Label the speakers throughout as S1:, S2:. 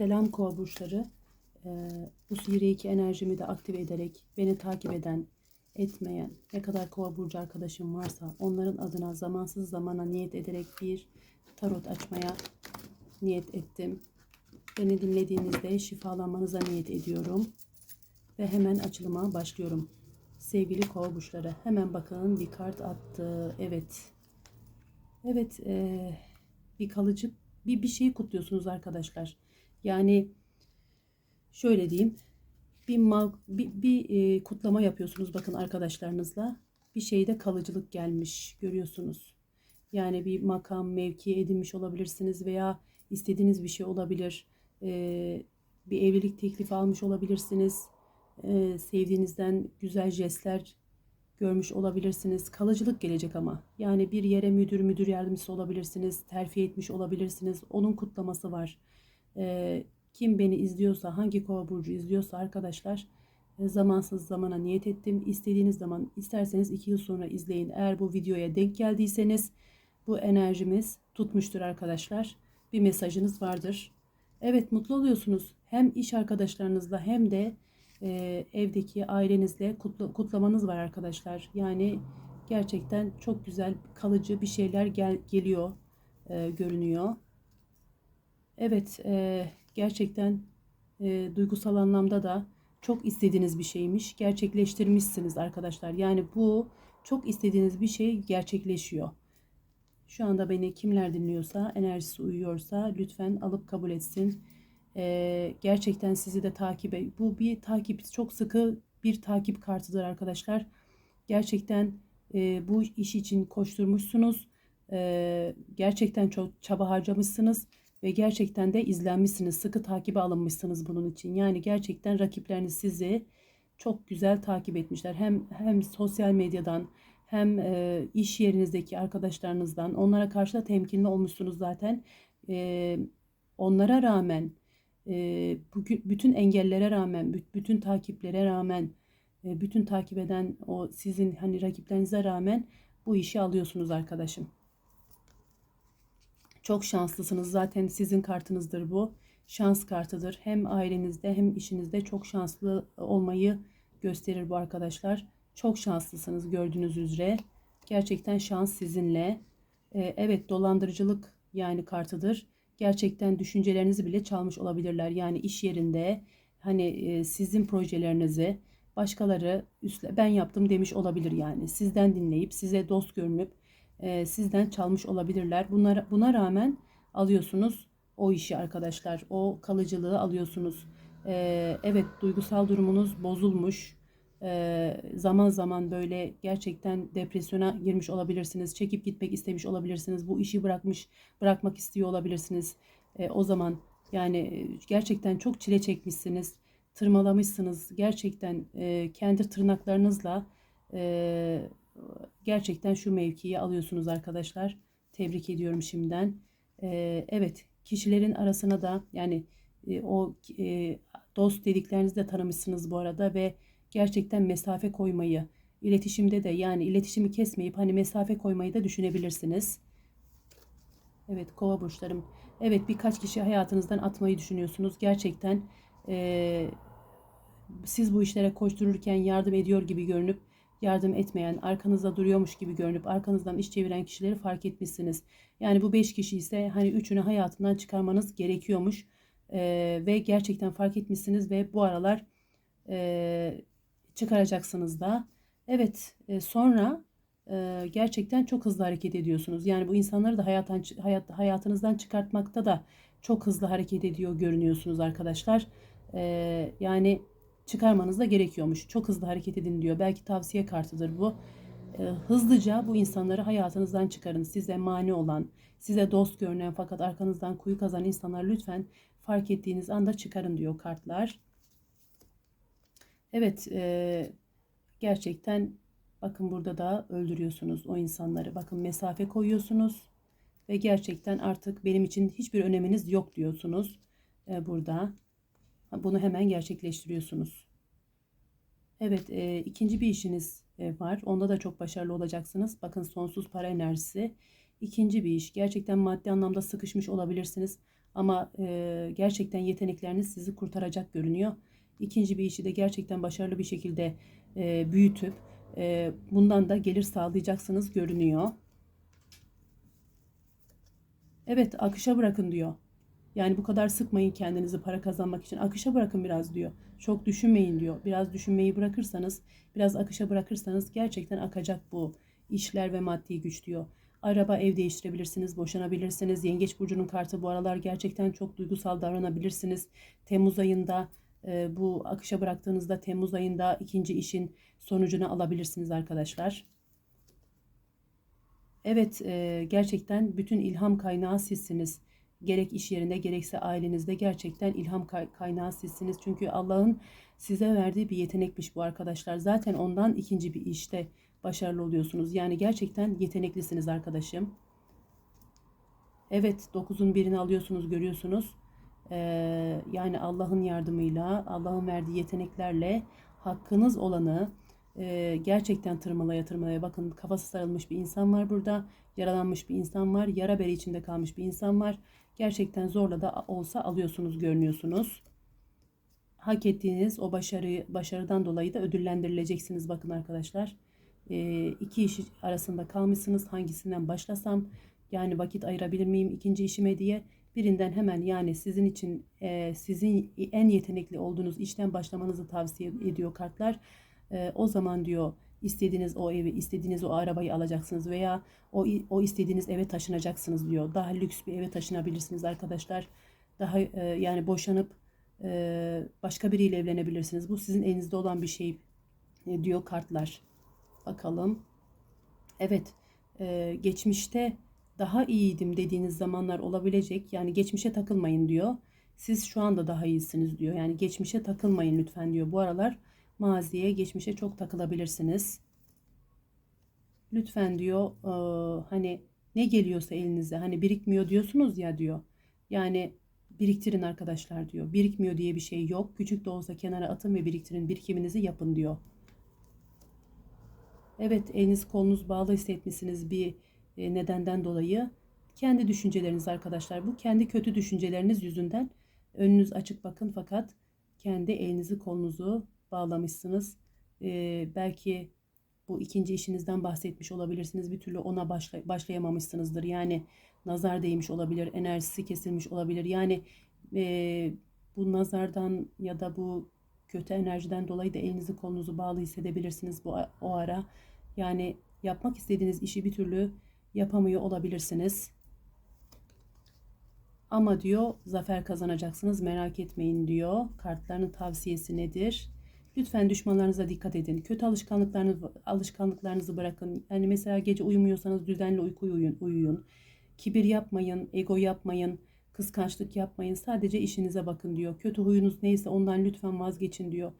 S1: Selam kova burçları. Ee, bu sihir iki enerjimi de aktive ederek beni takip eden, etmeyen ne kadar kova burcu arkadaşım varsa onların adına zamansız zamana niyet ederek bir tarot açmaya niyet ettim. Beni dinlediğinizde şifalanmanıza niyet ediyorum. Ve hemen açılıma başlıyorum. Sevgili kova burçları hemen bakın bir kart attı. Evet. Evet eee, bir kalıcı bir, bir şeyi kutluyorsunuz arkadaşlar. Yani şöyle diyeyim. Bir, mal, bir, bir e, kutlama yapıyorsunuz bakın arkadaşlarınızla. Bir şeyde kalıcılık gelmiş görüyorsunuz. Yani bir makam, mevki edinmiş olabilirsiniz veya istediğiniz bir şey olabilir. Ee, bir evlilik teklifi almış olabilirsiniz. Ee, sevdiğinizden güzel jestler görmüş olabilirsiniz. Kalıcılık gelecek ama. Yani bir yere müdür, müdür yardımcısı olabilirsiniz. Terfi etmiş olabilirsiniz. Onun kutlaması var. Kim beni izliyorsa, hangi kova burcu izliyorsa arkadaşlar e, zamansız zamana niyet ettim. İstediğiniz zaman isterseniz iki yıl sonra izleyin. Eğer bu videoya denk geldiyseniz bu enerjimiz tutmuştur arkadaşlar. Bir mesajınız vardır. Evet mutlu oluyorsunuz. Hem iş arkadaşlarınızla hem de e, evdeki ailenizle kutlu, kutlamanız var arkadaşlar. Yani gerçekten çok güzel kalıcı bir şeyler gel, geliyor e, görünüyor. Evet e, gerçekten e, duygusal anlamda da çok istediğiniz bir şeymiş. Gerçekleştirmişsiniz arkadaşlar. Yani bu çok istediğiniz bir şey gerçekleşiyor. Şu anda beni kimler dinliyorsa, enerjisi uyuyorsa lütfen alıp kabul etsin. Ee, gerçekten sizi de takip et. Bu bir takip, çok sıkı bir takip kartıdır arkadaşlar. Gerçekten e, bu iş için koşturmuşsunuz. Ee, gerçekten çok çaba harcamışsınız ve gerçekten de izlenmişsiniz. Sıkı takibe alınmışsınız bunun için. Yani gerçekten rakipleriniz sizi çok güzel takip etmişler. Hem hem sosyal medyadan hem e, iş yerinizdeki arkadaşlarınızdan onlara karşı da temkinli olmuşsunuz zaten. E, onlara rağmen e, bugün bütün engellere rağmen, bütün takiplere rağmen, e, bütün takip eden o sizin hani rakiplerinize rağmen bu işi alıyorsunuz arkadaşım. Çok şanslısınız. Zaten sizin kartınızdır bu. Şans kartıdır. Hem ailenizde hem işinizde çok şanslı olmayı gösterir bu arkadaşlar. Çok şanslısınız gördüğünüz üzere. Gerçekten şans sizinle. Ee, evet dolandırıcılık yani kartıdır. Gerçekten düşüncelerinizi bile çalmış olabilirler. Yani iş yerinde hani e, sizin projelerinizi başkaları üstle ben yaptım demiş olabilir yani. Sizden dinleyip size dost görünüp e, sizden çalmış olabilirler. Bunlara, buna rağmen alıyorsunuz o işi arkadaşlar. O kalıcılığı alıyorsunuz. E, evet duygusal durumunuz bozulmuş. E, zaman zaman böyle gerçekten depresyona girmiş olabilirsiniz. Çekip gitmek istemiş olabilirsiniz. Bu işi bırakmış bırakmak istiyor olabilirsiniz. E, o zaman yani e, gerçekten çok çile çekmişsiniz. Tırmalamışsınız. Gerçekten e, kendi tırnaklarınızla e, gerçekten şu mevkiyi alıyorsunuz arkadaşlar. Tebrik ediyorum şimdiden. Ee, evet kişilerin arasına da yani e, o e, dost dediklerinizi de tanımışsınız bu arada ve gerçekten mesafe koymayı iletişimde de yani iletişimi kesmeyip hani mesafe koymayı da düşünebilirsiniz. Evet kova burçlarım. Evet birkaç kişi hayatınızdan atmayı düşünüyorsunuz. Gerçekten e, siz bu işlere koştururken yardım ediyor gibi görünüp yardım etmeyen, arkanızda duruyormuş gibi görünüp arkanızdan iş çeviren kişileri fark etmişsiniz. Yani bu 5 kişi ise hani üçünü hayatından çıkarmanız gerekiyormuş. Ee, ve gerçekten fark etmişsiniz ve bu aralar e, çıkaracaksınız da. Evet e, sonra e, gerçekten çok hızlı hareket ediyorsunuz. Yani bu insanları da hayattan, hayat, hayatınızdan çıkartmakta da çok hızlı hareket ediyor görünüyorsunuz arkadaşlar. E, yani çıkarmanız da gerekiyormuş. Çok hızlı hareket edin diyor. Belki tavsiye kartıdır bu. E, hızlıca bu insanları hayatınızdan çıkarın. Size mani olan, size dost görünen fakat arkanızdan kuyu kazan insanlar lütfen fark ettiğiniz anda çıkarın diyor kartlar. Evet, e, gerçekten bakın burada da öldürüyorsunuz o insanları. Bakın mesafe koyuyorsunuz ve gerçekten artık benim için hiçbir öneminiz yok diyorsunuz e, burada. Bunu hemen gerçekleştiriyorsunuz. Evet, e, ikinci bir işiniz e, var. Onda da çok başarılı olacaksınız. Bakın sonsuz para enerjisi. İkinci bir iş. Gerçekten maddi anlamda sıkışmış olabilirsiniz. Ama e, gerçekten yetenekleriniz sizi kurtaracak görünüyor. İkinci bir işi de gerçekten başarılı bir şekilde e, büyütüp e, bundan da gelir sağlayacaksınız görünüyor. Evet akışa bırakın diyor. Yani bu kadar sıkmayın kendinizi para kazanmak için. Akışa bırakın biraz diyor. Çok düşünmeyin diyor. Biraz düşünmeyi bırakırsanız, biraz akışa bırakırsanız gerçekten akacak bu işler ve maddi güç diyor. Araba, ev değiştirebilirsiniz, boşanabilirsiniz. Yengeç burcunun kartı bu aralar gerçekten çok duygusal davranabilirsiniz. Temmuz ayında e, bu akışa bıraktığınızda Temmuz ayında ikinci işin sonucunu alabilirsiniz arkadaşlar. Evet, e, gerçekten bütün ilham kaynağı sizsiniz. Gerek iş yerinde gerekse ailenizde gerçekten ilham kaynağı sizsiniz. Çünkü Allah'ın size verdiği bir yetenekmiş bu arkadaşlar. Zaten ondan ikinci bir işte başarılı oluyorsunuz. Yani gerçekten yeteneklisiniz arkadaşım. Evet 9'un birini alıyorsunuz görüyorsunuz. Ee, yani Allah'ın yardımıyla Allah'ın verdiği yeteneklerle hakkınız olanı gerçekten tırmalaya tırmalaya bakın kafası sarılmış bir insan var burada. Yaralanmış bir insan var. Yara beri içinde kalmış bir insan var. Gerçekten zorla da olsa alıyorsunuz görünüyorsunuz. Hak ettiğiniz o başarı başarıdan dolayı da ödüllendirileceksiniz bakın arkadaşlar e, iki iş arasında kalmışsınız. Hangisinden başlasam yani vakit ayırabilir miyim ikinci işime diye birinden hemen yani sizin için e, sizin en yetenekli olduğunuz işten başlamanızı tavsiye ediyor kartlar. E, o zaman diyor istediğiniz o evi, istediğiniz o arabayı alacaksınız veya o o istediğiniz eve taşınacaksınız diyor. Daha lüks bir eve taşınabilirsiniz arkadaşlar. Daha e, yani boşanıp e, başka biriyle evlenebilirsiniz. Bu sizin elinizde olan bir şey e, diyor kartlar. Bakalım. Evet. E, geçmişte daha iyiydim dediğiniz zamanlar olabilecek. Yani geçmişe takılmayın diyor. Siz şu anda daha iyisiniz diyor. Yani geçmişe takılmayın lütfen diyor. Bu aralar maziye, geçmişe çok takılabilirsiniz. Lütfen diyor e, hani ne geliyorsa elinize hani birikmiyor diyorsunuz ya diyor. Yani biriktirin arkadaşlar diyor. Birikmiyor diye bir şey yok. Küçük de olsa kenara atın ve biriktirin. Birikiminizi yapın diyor. Evet eliniz kolunuz bağlı hissetmişsiniz bir e, nedenden dolayı. Kendi düşünceleriniz arkadaşlar bu. Kendi kötü düşünceleriniz yüzünden önünüz açık bakın fakat kendi elinizi kolunuzu bağlamışsınız. Ee, belki bu ikinci işinizden bahsetmiş olabilirsiniz. Bir türlü ona başlay başlayamamışsınızdır. Yani nazar değmiş olabilir, enerjisi kesilmiş olabilir. Yani e, bu nazardan ya da bu kötü enerjiden dolayı da elinizi kolunuzu bağlı hissedebilirsiniz bu o ara. Yani yapmak istediğiniz işi bir türlü yapamıyor olabilirsiniz. Ama diyor zafer kazanacaksınız merak etmeyin diyor. Kartların tavsiyesi nedir? Lütfen düşmanlarınıza dikkat edin. Kötü alışkanlıklarınız, alışkanlıklarınızı bırakın. Yani mesela gece uyumuyorsanız düzenli uyku uyuyun. uyuyun. Kibir yapmayın, ego yapmayın, kıskançlık yapmayın. Sadece işinize bakın diyor. Kötü huyunuz neyse ondan lütfen vazgeçin diyor.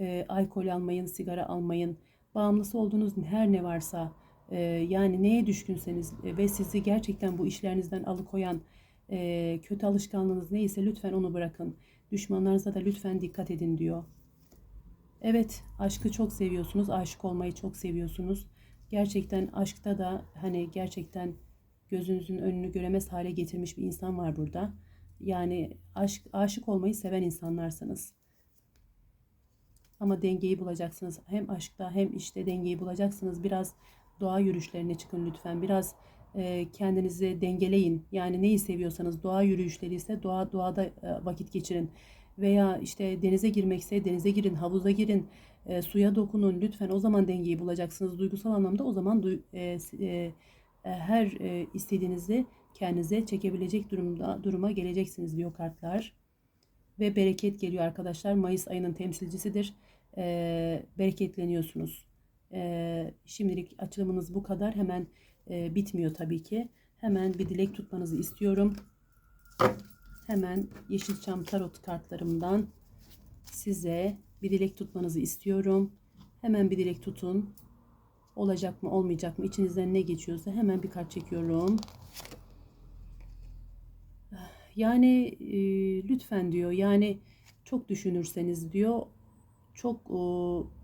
S1: E, alkol almayın, sigara almayın bağımlısı olduğunuz her ne varsa e, yani neye düşkünseniz e, ve sizi gerçekten bu işlerinizden alıkoyan e, kötü alışkanlığınız neyse lütfen onu bırakın. Düşmanlarınıza da lütfen dikkat edin diyor. Evet aşkı çok seviyorsunuz. Aşık olmayı çok seviyorsunuz. Gerçekten aşkta da hani gerçekten gözünüzün önünü göremez hale getirmiş bir insan var burada. Yani aşk aşık olmayı seven insanlarsınız. Ama dengeyi bulacaksınız. Hem aşkta hem işte dengeyi bulacaksınız. Biraz doğa yürüyüşlerine çıkın lütfen. Biraz e, kendinizi dengeleyin. Yani neyi seviyorsanız doğa yürüyüşleri ise doğa doğada e, vakit geçirin. Veya işte denize girmekse denize girin, havuza girin, e, suya dokunun. Lütfen o zaman dengeyi bulacaksınız. Duygusal anlamda o zaman du, e, e, e, her e, istediğinizi kendinize çekebilecek durumda duruma geleceksiniz diyor kartlar ve bereket geliyor arkadaşlar. Mayıs ayının temsilcisidir. E, bereketleniyorsunuz. E, şimdilik açılımınız bu kadar. Hemen e, bitmiyor tabii ki. Hemen bir dilek tutmanızı istiyorum. Hemen Yeşilçam Tarot kartlarımdan size bir dilek tutmanızı istiyorum. Hemen bir dilek tutun. Olacak mı olmayacak mı içinizden ne geçiyorsa hemen bir kart çekiyorum. Yani e, lütfen diyor yani çok düşünürseniz diyor çok e,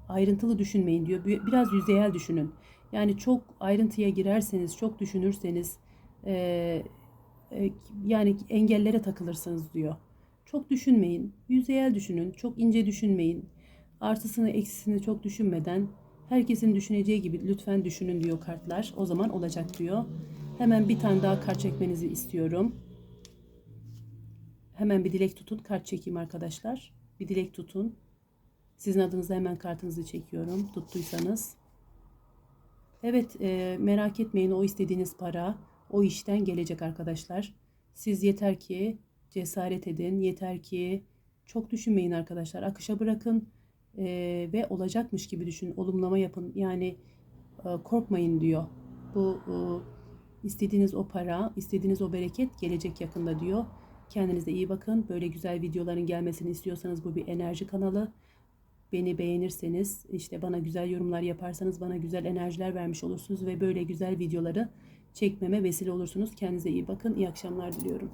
S1: ayrıntılı düşünmeyin diyor. Biraz yüzeyel düşünün. Yani çok ayrıntıya girerseniz, çok düşünürseniz e, yani engellere takılırsınız diyor. Çok düşünmeyin. Yüzeyel düşünün. Çok ince düşünmeyin. Artısını eksisini çok düşünmeden herkesin düşüneceği gibi lütfen düşünün diyor kartlar. O zaman olacak diyor. Hemen bir tane daha kart çekmenizi istiyorum. Hemen bir dilek tutun. Kart çekeyim arkadaşlar. Bir dilek tutun. Sizin adınıza hemen kartınızı çekiyorum. Tuttuysanız. Evet e, merak etmeyin o istediğiniz para o işten gelecek arkadaşlar. Siz yeter ki cesaret edin. Yeter ki çok düşünmeyin arkadaşlar. Akışa bırakın e, ve olacakmış gibi düşünün. Olumlama yapın. Yani e, korkmayın diyor. Bu e, istediğiniz o para, istediğiniz o bereket gelecek yakında diyor. Kendinize iyi bakın. Böyle güzel videoların gelmesini istiyorsanız bu bir enerji kanalı. Beni beğenirseniz, işte bana güzel yorumlar yaparsanız bana güzel enerjiler vermiş olursunuz ve böyle güzel videoları çekmeme vesile olursunuz. Kendinize iyi bakın. İyi akşamlar diliyorum.